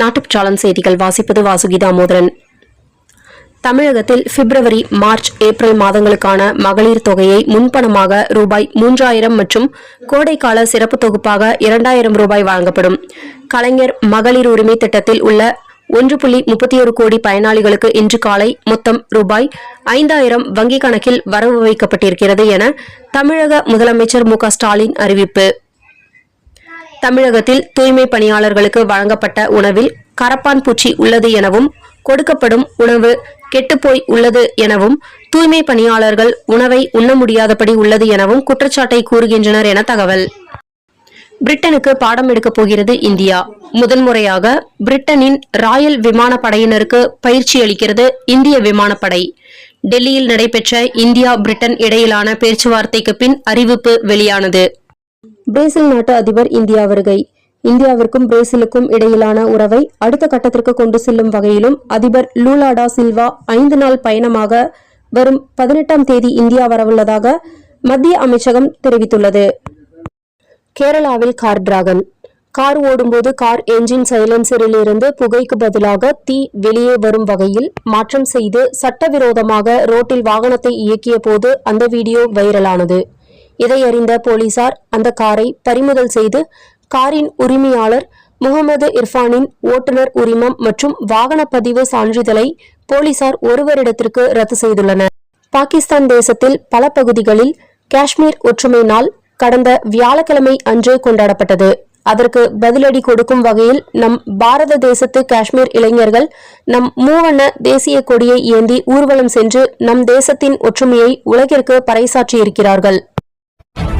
நாட்டுப்பற்றாளன் செய்திகள் வாசிப்பது வாசுகிதா மோதரன். தமிழகத்தில் பிப்ரவரி மார்ச் ஏப்ரல் மாதங்களுக்கான மகளிர் தொகையை முன்பணமாக ரூபாய் மூன்றாயிரம் மற்றும் கோடைக்கால சிறப்பு தொகுப்பாக இரண்டாயிரம் ரூபாய் வழங்கப்படும். கலைஞர் மகளிர் உரிமை திட்டத்தில் உள்ள ஒன்று புள்ளி முப்பத்தி ஒரு கோடி பயனாளிகளுக்கு இன்று காலை மொத்தம் ரூபாய் ஐந்தாயிரம் வங்கிக் கணக்கில் வரவு வைக்கப்பட்டிருக்கிறது என தமிழக முதலமைச்சர் மு ஸ்டாலின் அறிவிப்பு. தமிழகத்தில் தூய்மை பணியாளர்களுக்கு வழங்கப்பட்ட உணவில் கரப்பான் பூச்சி உள்ளது எனவும் கொடுக்கப்படும் உணவு கெட்டுப்போய் உள்ளது எனவும் தூய்மை பணியாளர்கள் உணவை உண்ண முடியாதபடி உள்ளது எனவும் குற்றச்சாட்டை கூறுகின்றனர் என தகவல். பிரிட்டனுக்கு பாடம் எடுக்கப் போகிறது இந்தியா. முதன்முறையாக பிரிட்டனின் ராயல் விமானப்படையினருக்கு பயிற்சி அளிக்கிறது இந்திய விமானப்படை. டெல்லியில் நடைபெற்ற இந்தியா பிரிட்டன் இடையிலான பேச்சுவார்த்தைக்கு பின் அறிவிப்பு வெளியானது. பிரேசில் நாட்டு அதிபர் இந்தியா வருகை. இந்தியாவிற்கும் பிரேசிலுக்கும் இடையிலான உறவை அடுத்த கட்டத்திற்கு கொண்டு செல்லும் வகையிலும் அதிபர் லூலாடா சில்வா ஐந்து நாள் பயணமாக வரும் பதினெட்டாம் தேதி இந்தியா வரவுள்ளதாக மத்திய அமைச்சகம் தெரிவித்துள்ளது. கேரளாவில் கார் டிராகன். கார் ஓடும்போது கார் என்ஜின் சைலன்சரில் இருந்து புகைக்கு பதிலாக தீ வெளியே வரும் வகையில் மாற்றம் செய்து சட்டவிரோதமாக ரோட்டில் வாகனத்தை இயக்கிய போது அந்த வீடியோ வைரலானது. இதை அறிந்த போலீசார் அந்த காரை பறிமுதல் செய்து காரின் உரிமையாளர் முகமது இர்ஃபானின் ஓட்டுநர் உரிமம் மற்றும் வாகன பதிவு சான்றிதழை போலீசார் ஒருவரிடத்திற்கு ரத்து செய்துள்ளனர். பாகிஸ்தான் தேசத்தில் பல பகுதிகளில் காஷ்மீர் ஒற்றுமை நாள் கடந்த வியாழக்கிழமை அன்று கொண்டாடப்பட்டது. அதற்கு பதிலடி கொடுக்கும் வகையில் நம் பாரத தேசத்து காஷ்மீர் இளைஞர்கள் நம் மூவண்ண தேசிய கொடியை ஏந்தி ஊர்வலம் சென்று நம் தேசத்தின் ஒற்றுமையை உலகிற்கு பறைசாற்றியிருக்கிறார்கள்.